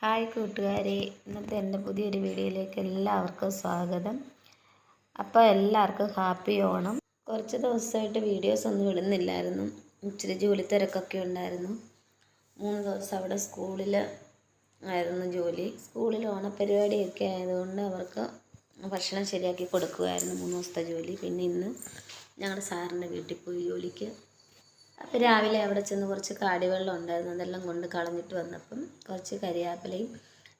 Hi കൂട്ടുകാരെ ഇന്നത്തെ എന്റെ പുതിയൊരു വീഡിയോയിലേക്ക് എല്ലാവർക്കും സ്വാഗതം. അപ്പോൾ എല്ലാവർക്കും ഹാപ്പി ഓണം. കുറച്ച് ദിവസമായിട്ട് വീഡിയോസ് ഒന്നും ഇടുന്നില്ലായിരുന്നു. ഇച്ചിരി ജോലി തിരക്കൊക്കെ ഉണ്ടായിരുന്നു. മൂന്ന് ദിവസം അവിടെ സ്കൂളിൽ ആയിരുന്നു ജോലി. സ്കൂളിൽ ഓണപ്പരിപാടിയൊക്കെ ആയതുകൊണ്ട് അവർക്ക് ഭക്ഷണം ശരിയാക്കി കൊടുക്കുമായിരുന്നു മൂന്ന് ദിവസത്തെ ജോലി. പിന്നെ ഇന്ന് ഞങ്ങളുടെ സാറിന്റെ വീട്ടിൽ പോയി ജോലിക്ക്. അപ്പോൾ രാവിലെ അവിടെ ചെന്ന് കുറച്ച് കാടിവെള്ളം ഉണ്ടായിരുന്നു. അതെല്ലാം കൊണ്ട് കളഞ്ഞിട്ട് വന്നപ്പം കുറച്ച് കരിയാപ്പിലയും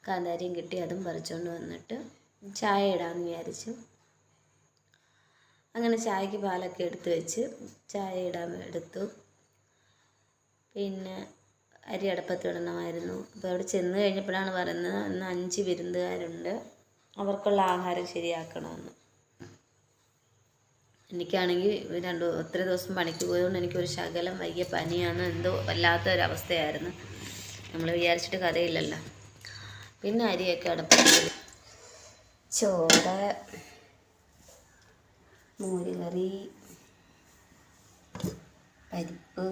കാന്താരിയും കിട്ടി. അതും പറിച്ചുകൊണ്ട് വന്നിട്ട് ചായ ഇടാമെന്ന് വിചാരിച്ചു. അങ്ങനെ ചായക്ക് പാലൊക്കെ എടുത്ത് വെച്ച് ചായ ഇടാൻ എടുത്തു. പിന്നെ അരി അടപ്പത്ത് ഇടണമായിരുന്നു. അപ്പോൾ അവിടെ ചെന്ന് കഴിഞ്ഞപ്പോഴാണ് പറയുന്നത് ഇന്ന് അഞ്ച് വിരുന്നുകാരുണ്ട്. അവർക്കുള്ള ആഹാരം ശരിയാക്കണമെന്ന്. എനിക്കാണെങ്കിൽ രണ്ടു ഒത്തിരി ദിവസം പണിക്ക് പോയതുകൊണ്ട് എനിക്കൊരു ശകലം വയ്യ പനിയാണ് എന്തോ വല്ലാത്ത ഒരവസ്ഥയായിരുന്നു നമ്മൾ വിചാരിച്ചിട്ട് കഥയില്ലല്ലോ. പിന്നെ അരിയൊക്കെ അടപ്പത്ത് ചോറ് മോരുകറി പരിപ്പ്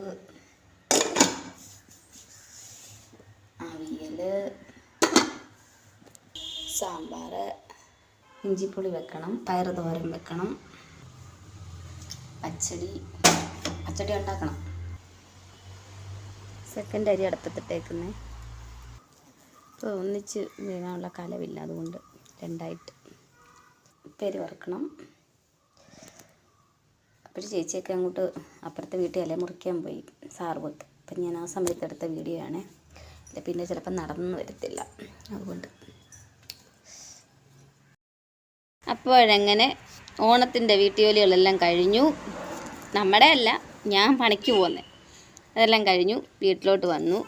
അവിയൽ സാമ്പാർ ഇഞ്ചിപ്പുളി വെക്കണം പയർ തോരൻ വെക്കണം. പച്ചടി അച്ചടി ഉണ്ടാക്കണം. സെക്കൻഡ് അരി അടുപ്പത്തിട്ടേക്കുന്നേ. ഇപ്പോൾ ഒന്നിച്ച് വീഴാനുള്ള കലവില്ല അതുകൊണ്ട് രണ്ടായിട്ട് പേര് വറുക്കണം. അപ്പോൾ ചേച്ചിയൊക്കെ അങ്ങോട്ട് അപ്പുറത്തെ വീട്ടിൽ ഇല മുറിക്കാൻ പോയി സാറ് വെക്ക് അപ്പം ഞാൻ ആ സമയത്ത് എടുത്ത വീഡിയോ ആണ്. പിന്നെ ചിലപ്പോൾ നടന്നു വരത്തില്ല അതുകൊണ്ട്. അപ്പോഴങ്ങനെ ഓണത്തിന്റെ വീട്ടുജോലികളെല്ലാം കഴിഞ്ഞു. നമ്മുടെ അല്ല ഞാൻ പണിക്ക് പോകുന്നത് അതെല്ലാം കഴിഞ്ഞു വീട്ടിലോട്ട് വന്നു.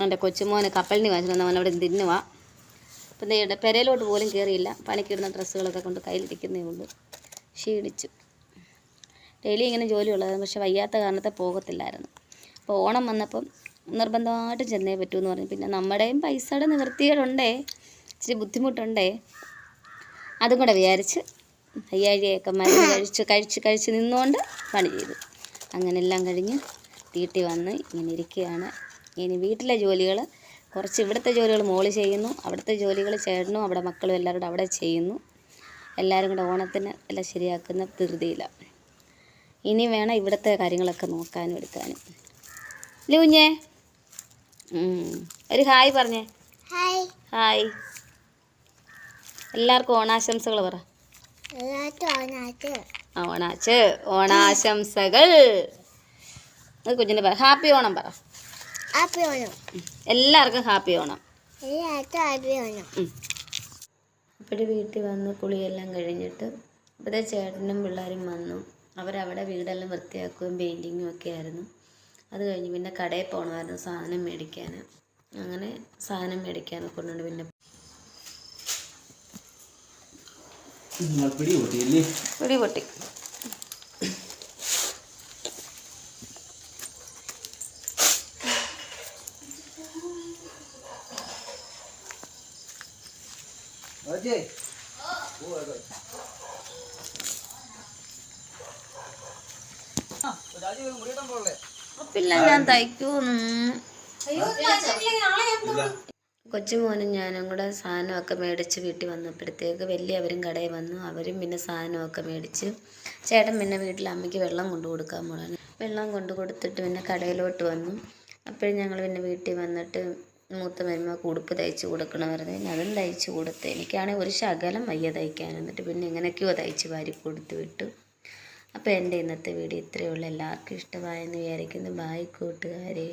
എന്റെ കൊച്ചുമോന് കപ്പലിന് വാങ്ങിച്ചു അവൻ അവിടെ തിന്നുക അപ്പം ദേ പെരയിലോട്ട് പോലും കയറിയില്ല. പണിക്കിടുന്ന ഡ്രസ്സുകളൊക്കെ കൊണ്ട് കയ്യിലിരിക്കുന്നേ ഉള്ളൂ. ക്ഷീണിച്ചു. ഡെയിലി ഇങ്ങനെ ജോലി ഉള്ളതാണ് പക്ഷെ വയ്യാത്ത കാരണത്തെ പോകത്തില്ലായിരുന്നു. അപ്പോൾ ഓണം വന്നപ്പം നിർബന്ധമായിട്ട് ചെന്നേ പറ്റൂ എന്ന് പറഞ്ഞു. പിന്നെ നമ്മുടെയും പൈസയുടെ നിവൃത്തികളുണ്ടേ ഇച്ചിരി ബുദ്ധിമുട്ടുണ്ടേ. അതും കൂടെ വിചാരിച്ച് അയ്യാഴിയൊക്കെ മരുന്ന് കഴിച്ച് കഴിച്ച് കഴിച്ച് നിന്നുകൊണ്ട് പണി ചെയ്തു. അങ്ങനെ എല്ലാം കഴിഞ്ഞ് വീട്ടിൽ വന്ന് ഇങ്ങനെ ഇരിക്കുകയാണ്. ഇനി വീട്ടിലെ ജോലികൾ കുറച്ച് ഇവിടുത്തെ ജോലികൾ മോൾ ചെയ്യുന്നു അവിടുത്തെ ജോലികൾ ചേട്ടനും അവിടെ മക്കളും എല്ലാവരും അവിടെ ചെയ്യുന്നു. എല്ലാവരും കൂടെ ഓണത്തിന് എല്ലാം ശരിയാക്കുന്ന ധൃതിയിലാണ് ഇനി വേണം ഇവിടുത്തെ കാര്യങ്ങളൊക്കെ നോക്കാനും എടുക്കാനും. ലൂഞ്ഞേ. ഒരു ഹായ് പറഞ്ഞേ. ഹായ്. ഹായ്. എല്ലാവർക്കും ഓണാശംസകൾ പറ. ഓണാച്ച് ഓണാശംസകൾ. കുഞ്ഞിനെ പറ. ഹാപ്പി ഓണം പറ. ഹാപ്പി ഓണം. എല്ലാവർക്കും ഹാപ്പി ഓണം. എല്ലാവർക്കും ഹാപ്പി ഓണം. അപ്പോഴും വീട്ടിൽ വന്ന് കുളിയെല്ലാം കഴിഞ്ഞിട്ട് ഇവിടെ ചേട്ടനും പിള്ളേരും വന്നു. അവരവിടെ വീടെല്ലാം വൃത്തിയാക്കുകയും പെയിന്റിങ്ങും ഒക്കെ ആയിരുന്നു. അത് കഴിഞ്ഞ് പിന്നെ കടയിൽ പോകണമായിരുന്നു സാധനം മേടിക്കാൻ. അങ്ങനെ സാധനം മേടിക്കാനൊക്കെ കൊണ്ടുണ്ട് പിന്നെ പിടി പൊട്ടിയല്ലേ പിടി പൊട്ടി ഓജേ പിന്നെ ഞാൻ തയ്ക്കൂന്ന് കൊച്ചുമോനും ഞാനും കൂടെ സാധനമൊക്കെ മേടിച്ച് വീട്ടിൽ വന്നപ്പോഴത്തേക്ക് വലിയവരും കടയിൽ വന്നു. അവരും പിന്നെ സാധനമൊക്കെ മേടിച്ച് ചേട്ടൻ പിന്നെ വീട്ടിൽ അമ്മയ്ക്ക് വെള്ളം കൊണ്ടു കൊടുക്കാൻ പോകണം വെള്ളം കൊണ്ടു കൊടുത്തിട്ട് പിന്നെ കടയിലോട്ട് വന്നു. അപ്പോഴും ഞങ്ങൾ പിന്നെ വീട്ടിൽ വന്നിട്ട് മൂത്ത മരുമക്ക് ഉടുപ്പ് തയ്ച്ച് കൊടുക്കണമായിരുന്നു. പിന്നെ അതും തയ്ച്ച് കൊടുത്ത് എനിക്കാണെങ്കിൽ ഒരു ശകലം വയ്യ തയ്ക്കാൻ. എന്നിട്ട് പിന്നെ എങ്ങനെയൊക്കെയോ തയ്ച്ച് വാരി കൊടുത്തു വിട്ടു. അപ്പോൾ എന്റെ ഇന്നത്തെ വീഡിയോ ഇത്രയേ ഉള്ളൂ. എല്ലാവർക്കും ഇഷ്ടമായെന്ന് വിചാരിക്കുന്നു. ബായ് കൂട്ടുകാരെ.